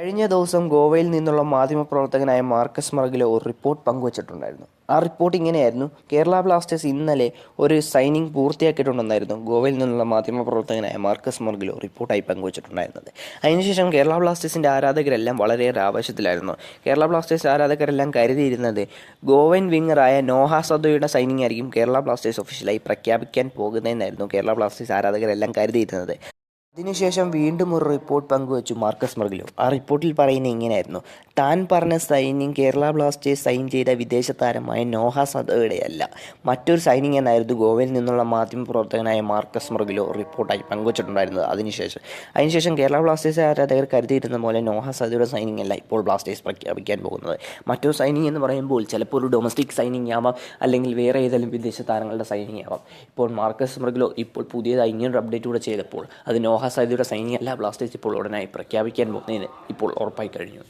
കഴിഞ്ഞ ദിവസം ഗോവയിൽ നിന്നുള്ള മാധ്യമപ്രവർത്തകനായ മാർക്കസ് മർഗിലെ ഒരു റിപ്പോർട്ട് പങ്കുവച്ചിട്ടുണ്ടായിരുന്നു. ആ റിപ്പോർട്ട് ഇങ്ങനെയായിരുന്നു. കേരള ബ്ലാസ്റ്റേഴ്സ് ഇന്നലെ ഒരു സൈനിങ് പൂർത്തിയാക്കിയിട്ടുണ്ടെന്നായിരുന്നു ഗോവയിൽ നിന്നുള്ള മാധ്യമപ്രവർത്തകനായ മാർക്കസ് മർഗിലോ റിപ്പോർട്ടായി പങ്കുവച്ചിട്ടുണ്ടായിരുന്നത്. അതിനുശേഷം കേരള ബ്ലാസ്റ്റേഴ്സിന്റെ ആരാധകരെല്ലാം വളരെയേറെ ആവശ്യത്തിലായിരുന്നു കേരള ബ്ലാസ്റ്റേഴ്സ് ആരാധകരെല്ലാം കരുതിയിരുന്നത് ഗോവൻ വിങ്ങറായ നോഹ സദോയുടെ സൈനിങ് ആയിരിക്കും കേരള ബ്ലാസ്റ്റേഴ്സ് ഒഫീഷ്യലായി പ്രഖ്യാപിക്കാൻ പോകുന്നതെന്നായിരുന്നു കേരള ബ്ലാസ്റ്റേഴ്സ് ആരാധകരെല്ലാം കരുതിയിരുന്നത്. അതിനുശേഷം വീണ്ടും ഒരു റിപ്പോർട്ട് പങ്കുവച്ചു മാർക്കസ് മർഗിലോ. ആ റിപ്പോർട്ടിൽ പറയുന്ന ഇങ്ങനെയായിരുന്നു. താൻ പറഞ്ഞ സൈനിങ് കേരള ബ്ലാസ്റ്റേഴ്സ് സൈൻ ചെയ്ത വിദേശ താരമായ നോഹ സദയുടെയല്ല മറ്റൊരു സൈനിങ് എന്നായിരുന്നു ഗോവയിൽ നിന്നുള്ള മാധ്യമ പ്രവർത്തകനായ മാർക്കസ് മർഗിലോ റിപ്പോർട്ടായി പങ്കുവച്ചിട്ടുണ്ടായിരുന്നത്. അതിനുശേഷം അതിനുശേഷം കേരള ബ്ലാസ്റ്റേഴ്സ് ആരാധകർ കരുതിയിരുന്ന പോലെ നോഹ സദയുടെ സൈനിങ് അല്ല ഇപ്പോൾ ബ്ലാസ്റ്റേഴ്സ് പ്രഖ്യാപിക്കാൻ പോകുന്നത്. മറ്റൊരു സൈനിങ് എന്ന് പറയുമ്പോൾ ചിലപ്പോൾ ഒരു ഡൊമസ്റ്റിക് സൈനിങ് ആവാം അല്ലെങ്കിൽ വേറെ ഏതെങ്കിലും വിദേശ താരങ്ങളുടെ സൈനിങ് ആവാം ഇപ്പോൾ മാർക്കസ് മർഗിലോ ഇപ്പോൾ പുതിയതായി ഇങ്ങനൊരു അപ്ഡേറ്റ് കൂടെ ചെയ്തപ്പോൾ അത് നോഹ സൈദിയുടെ സൈനിക എല്ലാ ബ്ലാസ്റ്റേഴ്സ് ഇപ്പോൾ ഉടനായി പ്രഖ്യാപിക്കാൻ പോകുന്നതിന് ഇപ്പോൾ ഉറപ്പായി കഴിഞ്ഞു